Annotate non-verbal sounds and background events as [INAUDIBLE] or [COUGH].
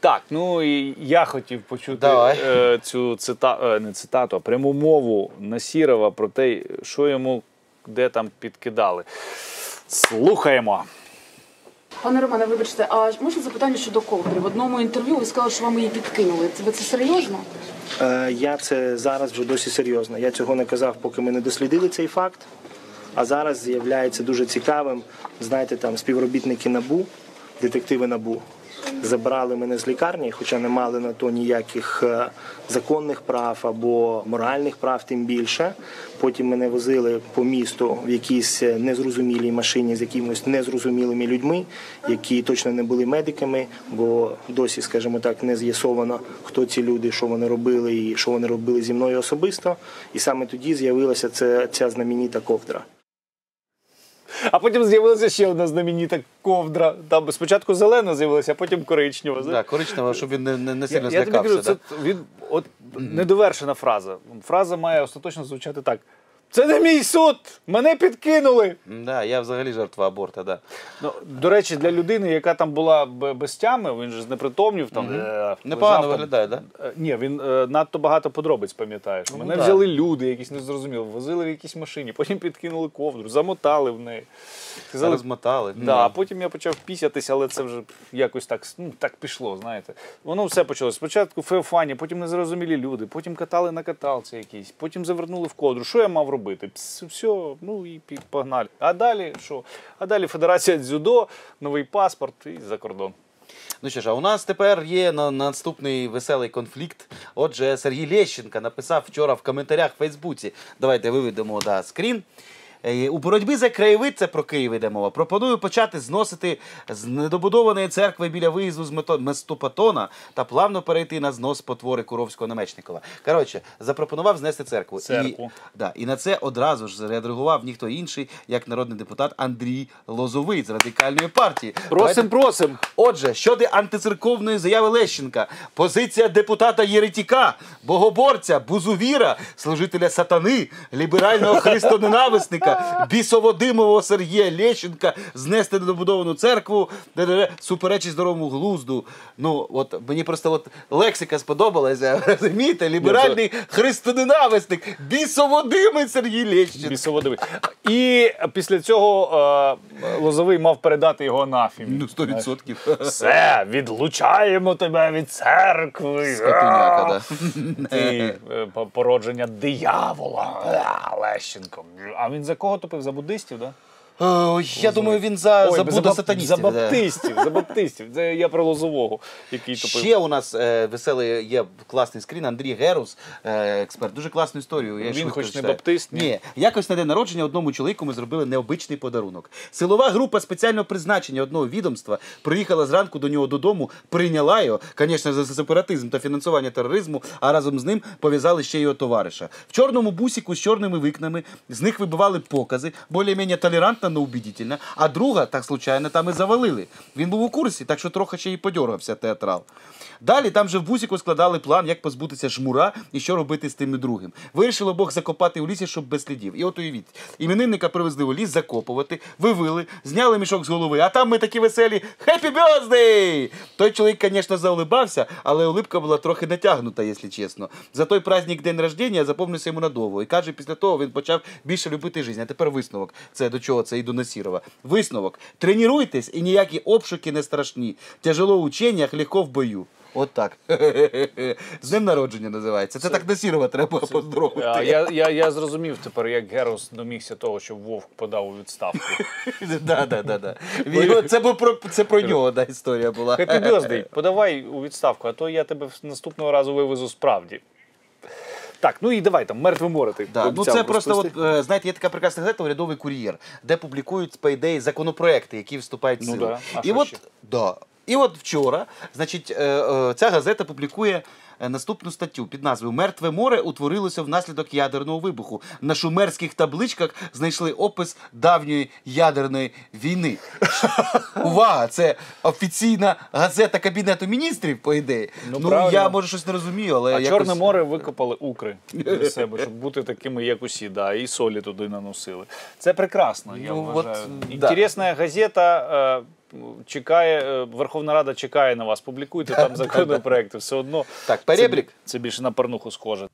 Так, ну і я хотів почути Давай. е, цю цита, е, не цитату, а пряму мову Насірова про те, що йому де там підкидали. Слухаємо. Пане Романе, вибачте, а можна запитання щодо ковдри? В одному інтерв'ю ви сказали, що вам її підкинули. Це ви це серйозно? Е, Я це зараз вже досі серйозно. Я цього не казав, поки ми не дослідили цей факт. А зараз з'являється дуже цікавим. Знаєте, там співробітники НАБУ, детективи НАБУ, забрали мене з лікарні, хоча не мали на то ніяких е, законних прав або моральних прав, тим більше. Потім мене возили по місту в якійсь е, незрозумілій машині з якимось незрозумілими людьми, які точно не були медиками, бо досі, скажімо так, не з'ясовано, хто ці люди, що вони робили і що вони робили зі мною особисто. І саме тоді з'явилася ця, ця знаменита ковдра. А потім з'явилася ще одна знаменита ковдра. Там спочатку зелена з'явилася, а потім коричнева. Да, коричнева, щоб він не, не, сильно я тобі злякався. кажу, це від, от, недовершена фраза. Фраза має остаточно звучати так. Це не мій суд! Мене підкинули. да? Я взагалі жертва аборта, да. Ну, до речі, для людини, яка там була без тями, він же знепритомнів там. е, Непогано там. виглядає, да? Е, Ні, він е, надто багато подробиць пам'ятаєш. Ну, Мене да. взяли люди, якісь незрозумілі, возили в якійсь машині, потім підкинули ковдру, замотали в неї. Сказали, Розмотали. Да, а потім я почав пісятися, але це вже якось так, ну, так пішло, знаєте. Воно все почалося. Спочатку феофані, потім незрозумілі люди, потім катали на каталці якісь, потім завернули в ковдру. Що я мав робити? Пс, все, ну і погнали. А далі що? А далі Федерація дзюдо, новий паспорт і за кордон. Ну що ж, а у нас тепер є на наступний веселий конфлікт. Отже, Сергій Лещенко написав вчора в коментарях в Фейсбуці. Давайте виведемо да, скрін. Е, У боротьбі за краєвид, це про Київ йде мова, пропоную почати зносити з недобудованої церкви біля виїзду з Местопатона та плавно перейти на знос потвори Куровського намечникова. Коротше, запропонував знести церкву. Церкву. І, да, і на це одразу ж зреагував ніхто інший, як народний депутат Андрій Лозовий з радикальної партії. Просим, просим. Отже, щодо антицерковної заяви Лещенка, позиція депутата Єретіка, богоборця, бузувіра, служителя сатани, ліберального христоненависника, [LAUGHS] бісоводимового Сергія Лещенка знести недобудовану церкву, суперечить здоровому глузду. Ну, от мені просто от лексика сподобалася. [LAUGHS] Розумієте? Ліберальний христоненависник, бісоводимий Сергій Лещенко. Бісоводовий. І після цього е, Лозовий мав передати його анафімі. Ну, 100%. Все, відлучаємо тебе від церкви. Скотиняка, да. Ти е, породження диявола. Лещенко. А він за кого топив? За буддистів, так? О, я думаю, він за, за бап- будда-сатаністів. За баптистів, за баптистів. Це я про Лозового, який топив. Ще у нас е, веселий є класний скрін. Андрій Герус, е, експерт. Дуже класну історію. Я Він хоч не баптист, ні? Ні, якось на день народження одному чоловіку ми зробили необичний подарунок. Силова група спеціального призначення одного відомства приїхала зранку до нього додому, прийняла його, звісно, за сепаратизм та фінансування тероризму, а разом з ним пов'язали ще його товариша. В чорному бусіку з чорними вікнами з них вибивали покази, більш-менш толерантно, но убедительно, а друга, так случайно, там і завалили. Він був у курсі, так що трохи ще й подьоргався театрал. Далі там же в бусіку складали план, як позбутися жмура і що робити з тим і другим. Вирішило Бог закопати у лісі, щоб без слідів. І от уявіть, іменинника привезли у ліс закопувати, вивели, зняли мішок з голови, а там ми такі веселі «Happy birthday!» Той чоловік, звісно, заулибався, але улипка була трохи натягнута, якщо чесно. За той праздник день рождення запомнився йому надовго. І каже, після того він почав більше любити життя. А тепер висновок. Це до чого це і до Насірова. Висновок. Тренуйтесь і ніякі обшуки не страшні. Тяжело в ученнях, легко в бою. От так. [LAUGHS] З днем народження називається. Це, так Насірова треба поздоровити. А, я, я, я зрозумів тепер, як Герос домігся того, що Вовк подав у відставку. [LAUGHS] Да, да, да, да. [LAUGHS] Це, про, це про нього да, історія була. Happy birthday, подавай у відставку, а то я тебе наступного разу вивезу справді. Так, ну і давай там, мертве море ти. Да. Ну це просто, от, е, знаєте, є така прекрасна газета урядовий кур'єр, де публікують по ідеї законопроекти, які вступають в Ну да. А І що от, ще? да. І от вчора, значить, е, е, ця газета публікує наступну статтю під назвою Мертве море утворилося внаслідок ядерного вибуху. На шумерських табличках знайшли опис давньої ядерної війни. [LAUGHS] Увага! Це офіційна газета Кабінету міністрів, по ідеї. Ну, Ну, я може щось не розумію, але А якось... Чорне море викопали [LAUGHS] укри для себе, щоб бути такими, як усі, да, і солі туди наносили. Це прекрасно, я Ну, вважаю. от, да. Інтересна газета. Е, чекає, е, Верховна Рада чекає на вас. Публікуйте там [LAUGHS] законопроекти. Все одно Так, це, перебрік. це більше на порнуху схоже.